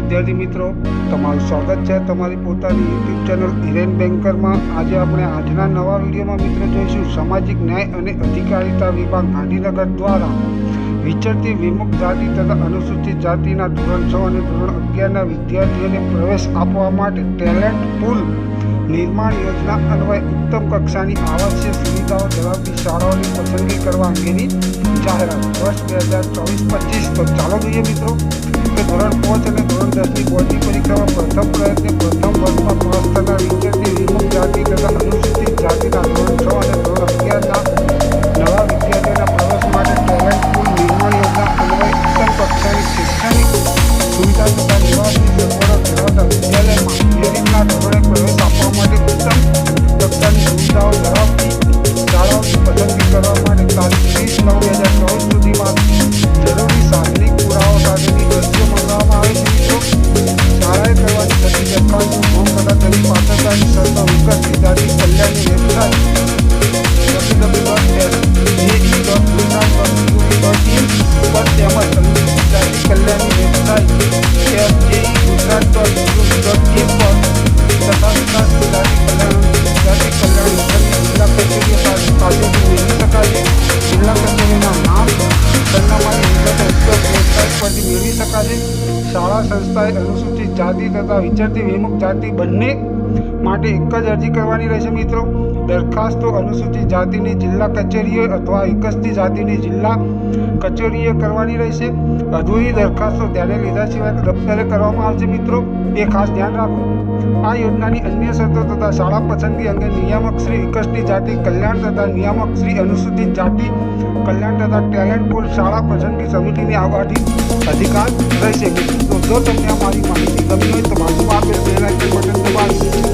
વિદ્યાર્થી મિત્રો, તમારું સ્વાગત છે તમારી પોતાની યુટ્યુબ ચેનલ હિરેન બેન્કરમાં. આજે આપણે આજના નવા વિડીયોમાં મિત્રો જોઈશું સામાજિક ન્યાય અને અધિકારિતા વિભાગ ગાંધીનગર દ્વારા વિચરતી વિમુક્ત જાતિ તથા અનુસૂચિત જાતિના ધોરણ છ અને ધોરણ અગિયારના વિદ્યાર્થીઓને પ્રવેશ આપવા માટે ટેલેન્ટ પુલ નિર્માણ યોજના અન્વયે ઉત્તમ કક્ષાની આવાસીય સુવિધાઓ ધરાવતી શાળાઓની પસંદગી કરવા અંગેની જાહેરાત. વર્ષ બે હજાર ચોવીસ પચીસ. તો ચાલો જોઈએ મિત્રો કે ધોરણ પાંચ અને ધોરણ દસની બોર્ડની પરીક્ષામાં પ્રથમ પ્રયત્ને પ્રથમ વર્ષમાં થનાર વિદ્યાર્થી વિમુખ જાતિ તથા અનુસૂચિત જાતિના ધોરણ છ અને ધોરણ અગિયારના નવા વિદ્યાર્થીઓના પ્રવેશ માટે ટેલેન્ટ પુલ નિર્માણ યોજના અન્વયે ઉત્તમ કક્ષાની શૈક્ષણિક સુવિધા તથા નિવાસની સગવડો ધરાવતા વિદ્યાલયમાં ધોરણે Кавказ и дары стреляли в брат Машина была эта, речи до Лунанова Юрий Бакин, партия матом Дары стреляли в брат Шеф Джей, Гудрат, Тот, Юрий Бакин, Пот Сатан, Сатан, Дары Калян, Дары Калян, जिला कचहरी के साथ साझे भी नहीं सका ले जिला कचहरी ना नाम करना माने इज़्ज़त उत्तर प्रोत्साहित पर भी नहीं सका ले शाळा संस्थाएँ अनुसूचित जाति तथा विचरती विमुक्त जाति बनने માટે એક જ અરજી કરવાની રહેશે મિત્રો. દરખાસ્તો અનુસૂચિત જાતિની જિલ્લા કચેરીઓ અથવા વિકસતી જાતિની જિલ્લા કચેરીએ કરવાની રહેશે. અધૂરી દરખાસ્તો ધ્યાને લીધા સિવાય દફતરે કરવામાં આવશે મિત્રો. એ ખાસ ધ્યાન રાખો. આ યોજનાની અન્ય શરતો તથા શાળા પસંદગી અંગે નિયામક શ્રી વિકસતી જાતિ કલ્યાણ તથા નિયામક શ્રી અનુસૂચિત જાતિ કલ્યાણ તથા ટેલેન્ટ પુલ શાળા પસંદગી સમિતિની આવવાથી અધિકાર રહેશે. મિત્રો, જો તમને આ મારી માહિતી ગમી હોય તો મારું આપેલ બટન દબાવી